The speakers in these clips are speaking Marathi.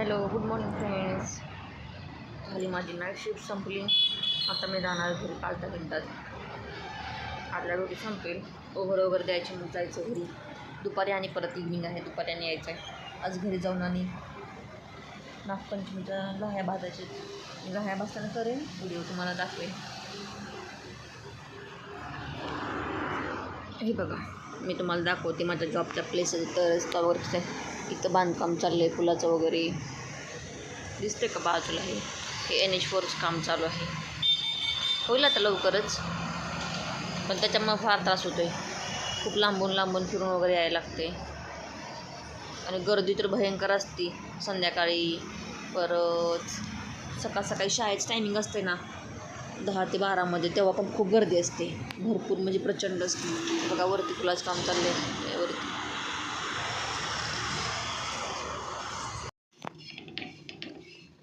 हॅलो गुड मॉर्निंग फ्रेंड्स झाली माझी नाईट शिफ्ट संपली. आता मी जाणार घरी पाच दहा मिनटात. आदल्या रोटी संपेल. ओव्हर वगैरे द्यायची मग जायचं घरी. दुपारी आणि परत इव्हनिंग आहे दुपारी आणि यायचं आहे आज घरी जाऊन आणि नागपंचमीच्या लह्या भाताचे लह्या भाताना करेन. व्हिडिओ तुम्हाला दाखवेन. हे बघा. मी तुम्हाला दाखवते माझ्या जॉबच्या प्लेसेस तर रस्त्यावरचं आहे इथं बांधकाम चाललं आहे पुलाचं वगैरे. दिसते का बाजूला हे? हे एन एच फोरचं काम चालू आहे. होईल आता लवकरच. पण त्याच्यामुळे फार त्रास होतो आहे खूप लांबून लांबून फिरून वगैरे यायला लागते आणि गर्दी तर भयंकर असते. संध्याकाळी परत सकाळ सकाळी शाळेचं टायमिंग असते ना. दहा ते बारामध्ये तेव्हा पण खूप गर्दी असते. भरपूर म्हणजे प्रचंड असते. बघा वरती पुलाचं काम चाललं आहे वरती.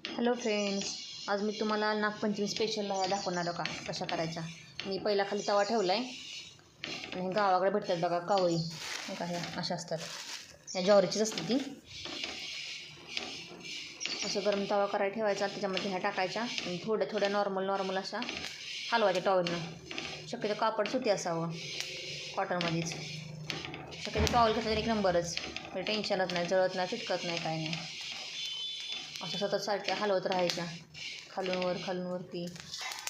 हॅलो फ्रेंड्स आज मी तुम्हाला नागपंचमी स्पेशल लह्या दाखवणार का? कशा करायच्या? मी पहिला खाली तवा ठेवला आहे आणि गावाकडे भेटतात बघा कावळी. हे का ह्या अशा असतात. ह्या ज्वारीचीच असते ती. असं गरम तवा करायला ठेवायचा त्याच्यामध्ये ह्या टाकायच्या. आणि थोड्या थोड्या नॉर्मल नॉर्मल अशा हलवायच्या टॉवेलनं शक्यतो कापड सुती असावं कॉटनमध्येच शक्यतो टॉवेल कसं तरी एक नंबरच. म्हणजे टेन्शनच नाही जळत नाही चिटकत नाही काय नाही. असं सतत सारख्या हलवत राहायच्या. खालूनवर खालूनवरती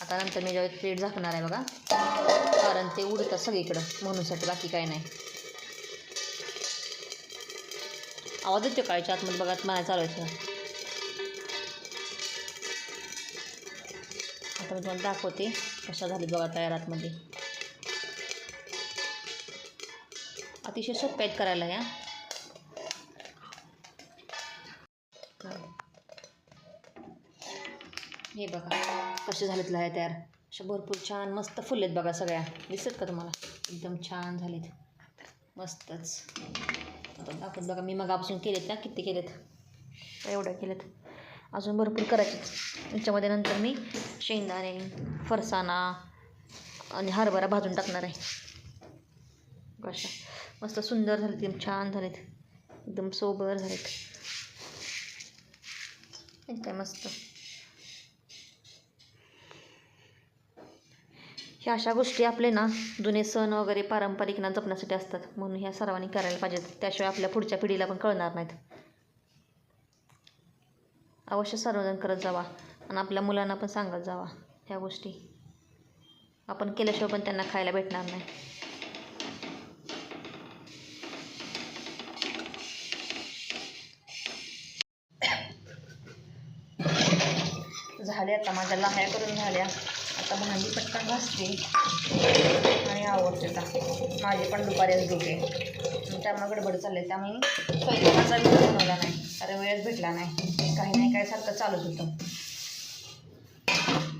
आता नंतर मी ज्यावेळी प्लेट झाकणार आहे बघा कारण ते उडतात सगळीकडं. म्हणूनसाठी बाकी काय नाही. आवाज येतो काळच्या आतमध्ये? बघा मला चालवायचं आता मी तुम्हाला दाखवते कशा झाली बघा तयार आतमध्ये अतिशय सोप्या आहेत करायला या. हे बघा कसे झालेत लया तयार. अशा भरपूर छान मस्त फुललेत बघा सगळ्या. दिसत का तुम्हाला? एकदम छान झालेत. मस्तच. आता दाखवत बघा मी मगापासून केलेत ना किती केलेत? एवढ्या केलेत. अजून भरपूर करायचे याच्यामध्ये नंतर मी शेंगदाणे फरसाणा आणि हरभरा भाजून टाकणार आहे. कशा मस्त सुंदर झालेत एकदम छान झालेत. एकदम सोबर झालेत. काय मस्त. ह्या अशा गोष्टी आपले ना जुने सण वगैरे पारंपरिक ना जपण्यासाठी असतात. म्हणून ह्या सर्वांनी करायला पाहिजेत. त्याशिवाय आपल्या पुढच्या पिढीला पण कळणार नाहीत. अवश्य सर्वजण करत जावा आणि आपल्या मुलांना पण सांगत जावा ह्या गोष्टी. आपण केल्याशिवाय पण त्यांना खायला भेटणार नाही. झाले आता माझ्या लहाया करून झाल्या. आता भांडी पटकन घासते. आणि आवडते का माझे पण दुपारीच डोके त्यामुळे गडबड चालले त्यामुळे स्वयंपाकाचा वेळ बनवला नाही. अरे वेळच भेटला नाही. काही नाही काय सारखं चालत होतं.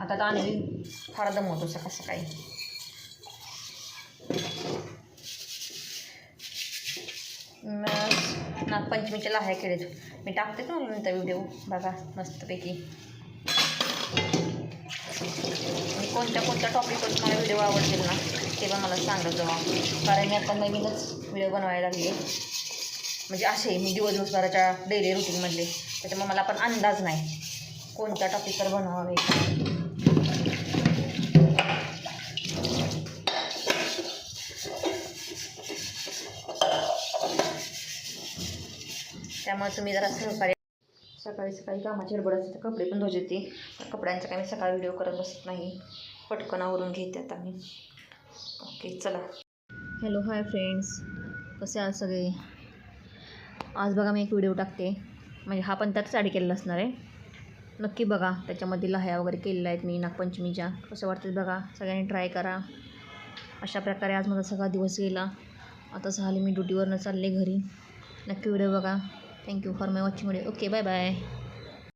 आता तर आणि फार दमवतो सकाळ सकाळी मग नागपंचमीच्या लाह्या केलेत मी टाकते तुम्हाला नंतर व्हिडिओ. बघा मस्तपैकी. कोणत्या कोणत्या टॉपिकवर तुम्हाला व्हिडिओ आवडतील ना ते पण मला सांगत जावा कारण मी आता नवीनच व्हिडिओ बनवायला लागले म्हणजे असे मी दिवस दिवसभराच्या डेली रुटीनमधले त्याच्यामुळे मला पण अंदाज नाही. कोणत्या टॉपिकवर बनवावे? त्यामुळे तुम्ही जरा सहकार्य सकाळी सकाळी कामाची हडबड असते तर कपडे पण धुवायचे होते. कपड्यांचा काही मी सकाळी व्हिडिओ करत बसत नाही. पटकन आवरून घेते आता मी. ओके चला. हॅलो हाय फ्रेंड्स कसे आहात सगळे? आज बघा मी एक व्हिडिओ टाकते. म्हणजे हा पण त्यातच ॲड केलेला असणार आहे. नक्की बघा त्याच्यामध्ये लह्या वगैरे केलेल्या आहेत मी नागपंचमीच्या. कसं वाटतं बघा सगळ्यांनी ट्राय करा. अशा प्रकारे आज माझा सगळा दिवस गेला. आता झाले मी ड्युटीवरनं चालले घरी. नक्की व्हिडिओ बघा. Thank you for my watching video okay bye bye